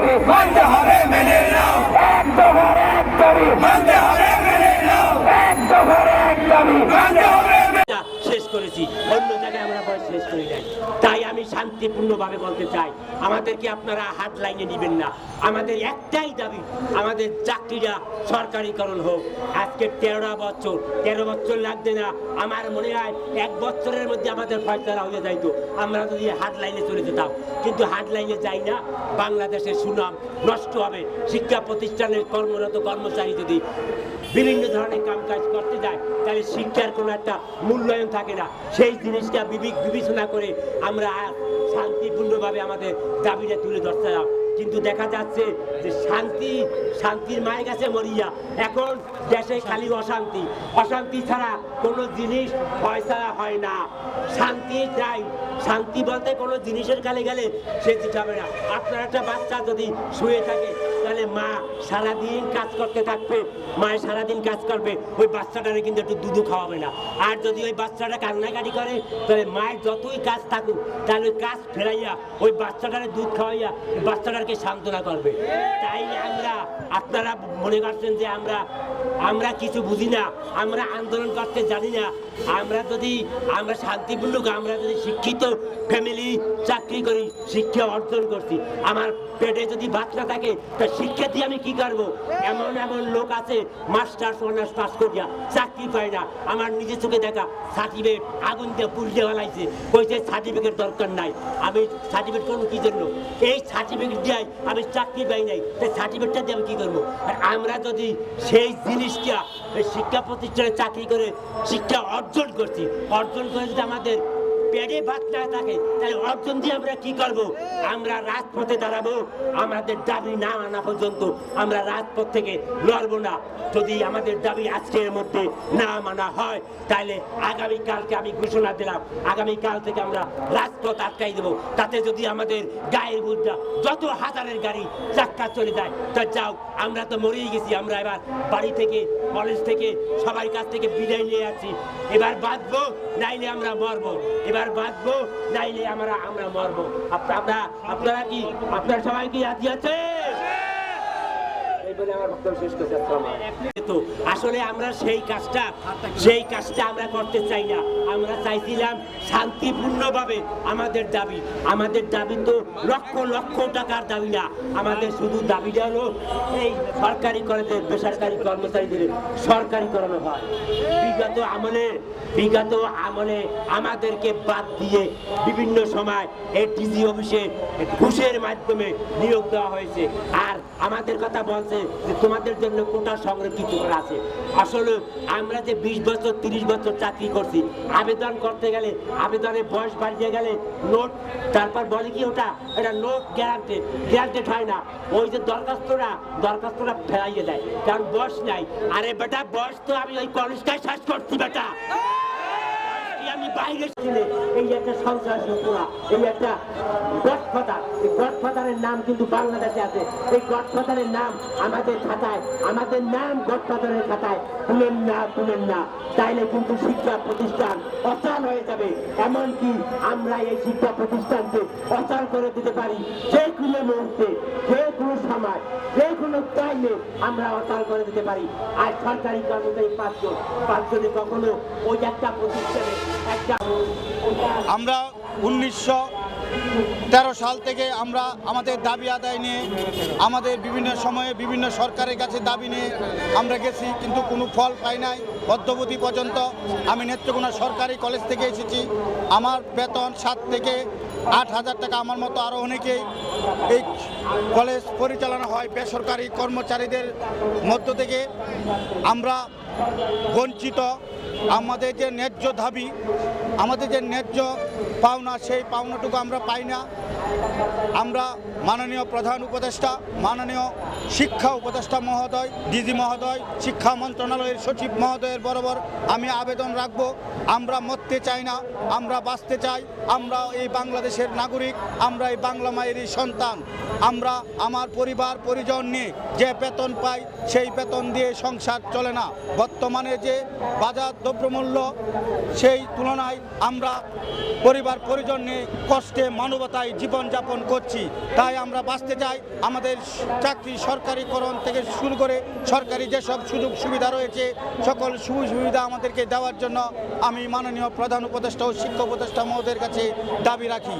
দাবি মানতে হবে, মেনে নাও। এক দফার এক দাবি মানতে হবে, মেনে নাও। এক দফার করেছি, অন্য জায়গায় আমরা বয়স শেষ করি নাই। তাই আমি শান্তিপূর্ণভাবে বলতে চাই, আমাদেরকে আপনারা হাত লাইনে নেবেন না। আমাদের একটাই দাবি, আমাদের চাকরিটা সরকারিকরণ হোক। আজকে তেরোটা বছর, তেরো বছর লাগবে না। আমার মনে হয় এক বছরের মধ্যে আমাদের ফয়সলা হয়ে যাইতো। আমরা যদি হাত লাইনে চলে যেতাম। কিন্তু হাত লাইনে যাই না, বাংলাদেশের সুনাম নষ্ট হবে। শিক্ষা প্রতিষ্ঠানের কর্মরত কর্মচারী যদি বিভিন্ন ধরনের কাম কাজ করতে যায়, তাহলে শিক্ষার কোনো একটা মূল্যায়ন থাকে না। সেই জিনিসটা বিবেচনা করে আমরা শান্তিপূর্ণভাবে আমাদের দাবিটা তুলে ধরছিলাম কিন্তু দেখা যাচ্ছে যে শান্তি, শান্তির মায়ের কাছে মরিয়া। এখন দেশে খালি অশান্তি। অশান্তি ছাড়া কোনো জিনিস পয়সা হয় না। শান্তি চাই। শান্তি বলতে কোনো জিনিসের কালে গেলে সে হবে না। আপনার একটা বাচ্চা যদি শুয়ে থাকে তাহলে মা, সারাদিন কাজ করতে থাকবে, মায়ের সারাদিন কাজ করবে, ওই বাচ্চাটারে কিন্তু একটু দুধু খাওয়াবে না। আর যদি ওই বাচ্চাটা কান্নাকাটি করে, তাহলে মায়ের যতই কাজ থাকুক, তাহলে ওই কাজ ফেরাইয়া, ওই বাচ্চাটারে দুধ খাওয়াইয়া বাচ্চাটাকে সান্ত্বনা করবে। তাই আমরা, আপনারা মনে করছেন যে আমরা আমরা কিছু বুঝি না, আমরা আন্দোলন করতে জানি না আমরা যদি, আমরা শান্তিপূর্ণ আমরা যদি শিক্ষিত ফ্যামিলি চাকরি করি, শিক্ষা অর্জন করছি, আমার পেটে যদি বাচ্চা থাকে, তা শিক্ষা দিয়ে আমি কি করব? এমন এমন লোক আছে, মাস্টার অনার্স পাস করিয়া চাকরি পায় না। আমার নিজের চোখে দেখা সার্টিফিকেট আগুন দিয়ে পুড়িয়ে ফেলাইছে। কইছে সার্টিফিকেট দরকার নাই। আমি সার্টিফিকেট করব কি জন্য? এই সার্টিফিকেট দিয়ে আমি চাকরি পাই নাই। তাই সার্টিফিকেটটা দিয়ে আমি কি করব? আর আমরা যদি সেই জিনিসটা শিক্ষা প্রতিষ্ঠানে চাকরি করে, শিক্ষা অর্জন করছি। অর্জন করে যদি আমাদের পেটে ভাত না থাকে, তাহলে অর্জন দিয়ে আমরা কি করব? আমরা রাজপথে দাঁড়াবো, আমাদের দাবি না আনা পর্যন্ত আমরা রাজপথ থেকে লড়বো না। যদি আমাদের দাবি আজকের মধ্যে না মানা হয়, তাহলে আগামী কালকে আমি ঘোষণা দিলাম আগামী কাল থেকে আমরা রাজপথ আটকাই দেবো। তাতে যদি আমাদের গায়ের বুঝটা যত হাজারের গাড়ি চাক্কা চলে যায়, তা যাও, আমরা তো মরেই গেছি, আমরা এবার বাড়ি থেকে কলেজ থেকে, সবার কাছ থেকে বিদায় নিয়ে আছি এবার বাঁচবো, নাইলে আমরা মরবো। এবার বাঁচবো, নাইলে আমরা আমরা মরবো। আপ- আপনারা আপনারা কি, আপনারা সবাই কি রাজি আছে এই আসলে আমরা সেই কাজটা সেই কাজটা আমরা করতে চাই না। আমরা চাইছিলাম শান্তিপূর্ণভাবে আমাদের দাবি। আমাদের দাবি তো লক্ষ লক্ষ টাকার দাবি না। আমাদের শুধু দাবিটা হলো এই সরকারি কলেজের বেসরকারি কর্মচারীদের সরকারি করানো হয়। বিগত আমলে বিগত আমলে আমাদেরকে বাদ দিয়ে বিভিন্ন সময় এই টিজি অফিসে ঘুষের মাধ্যমে নিয়োগ দেওয়া হয়েছে। আর আমাদের কথা বলছে তোমাদের জন্য কোটা সংরক্ষিত করা আছে। আসলে আমরা যে বিশ বছর, তিরিশ বছর চাকরি করছি, আবেদন করতে গেলে, আবেদনের বয়স বাড়িয়ে গেলে নোট, তারপর বলে কি ওটা? এটা নোট গ্যারান্টেড। গ্যারান্টেড হয় না। ওই যে দরখাস্তরা দরখাস্তরা ফেলাইয়ে দেয়। কারণ বয়স নাই। আরে বেটা, বয়স তো আমি ওই কলেজটাই শেষ করছি, বেটা। আমি বাইরে ছিলে, এই একটা সন্ত্রাসী করা এই একটা গডফাদার। এই গডফাদারের নাম কিন্তু বাংলাদেশে আছে। এই গডফাদারের নাম আমাদের খাতায়, আমাদের নাম গডফাদারের খাতায়। তুলেন না তুলেন না। তাইলে কিন্তু শিক্ষা প্রতিষ্ঠান অচল হয়ে যাবে। এমনকি আমরা এই শিক্ষা প্রতিষ্ঠানকে অচল করে দিতে পারি। যে কোনো মুহূর্তে, যে কোনো সময়, যে কোনো টাইমে আমরা অচল করে দিতে পারি। আর সরকারি কর্মচারী পাঁচজন, পাঁচজনে কখনো ওই একটা প্রতিষ্ঠানে আমরা উনিশশো তেরো সাল থেকে আমরা আমাদের দাবি আদায় নিয়ে, আমাদের বিভিন্ন সময়ে বিভিন্ন সরকারের কাছে দাবি নিয়ে আমরা গেছি, কিন্তু কোনো ফল পাই নাই। অদ্যবধি পর্যন্ত আমি নেত্রকোনা সরকারি কলেজ থেকে এসেছি। আমার বেতন সাত থেকে আট হাজার টাকা, আমার মতো আরও অনেকেই এই কলেজ পরিচালনা হয় বেসরকারি কর্মচারীদের মধ্য থেকে। আমরা বঞ্চিত আমাদের যে ন্যায্য দাবি আমাদের যে ন্যায্য পাওনা, সেই পাওনাটুকু আমরা পাই না। আমরা মাননীয় প্রধান উপদেষ্টা, মাননীয় শিক্ষা উপদেষ্টা মহোদয়, ডিজি মহোদয়, শিক্ষা মন্ত্রণালয়ের সচিব মহোদয়ের বরাবর আমি আবেদন রাখব। আমরা মরতে চাই না, আমরা বাঁচতে চাই, আমরা এই বাংলাদেশের নাগরিক, আমরা এই বাংলা মায়েরই সন্তান। আমরা আমার পরিবার, পরিজন নিয়ে যে বেতন পাই, সেই বেতন দিয়ে সংসার চলে না। বর্তমানে যে বাজার দ্রব্যমূল্য, সেই তুলনায় আমরা পরিবার পরিজন নিয়ে কষ্টে, মানবতায় জীবনযাপন করছি। তাই আমরা বাঁচতে চাই। আমাদের চাকরি সরকারিকরণ থেকে শুরু করে সরকারি যেসব সুযোগ সুবিধা রয়েছে, সকল সুযোগ সুবিধা আমাদেরকে দেওয়ার জন্য আমি মাননীয় প্রধান উপদেষ্টা ও শিক্ষা উপদেষ্টা মহোদয়ের কাছে দাবি রাখি।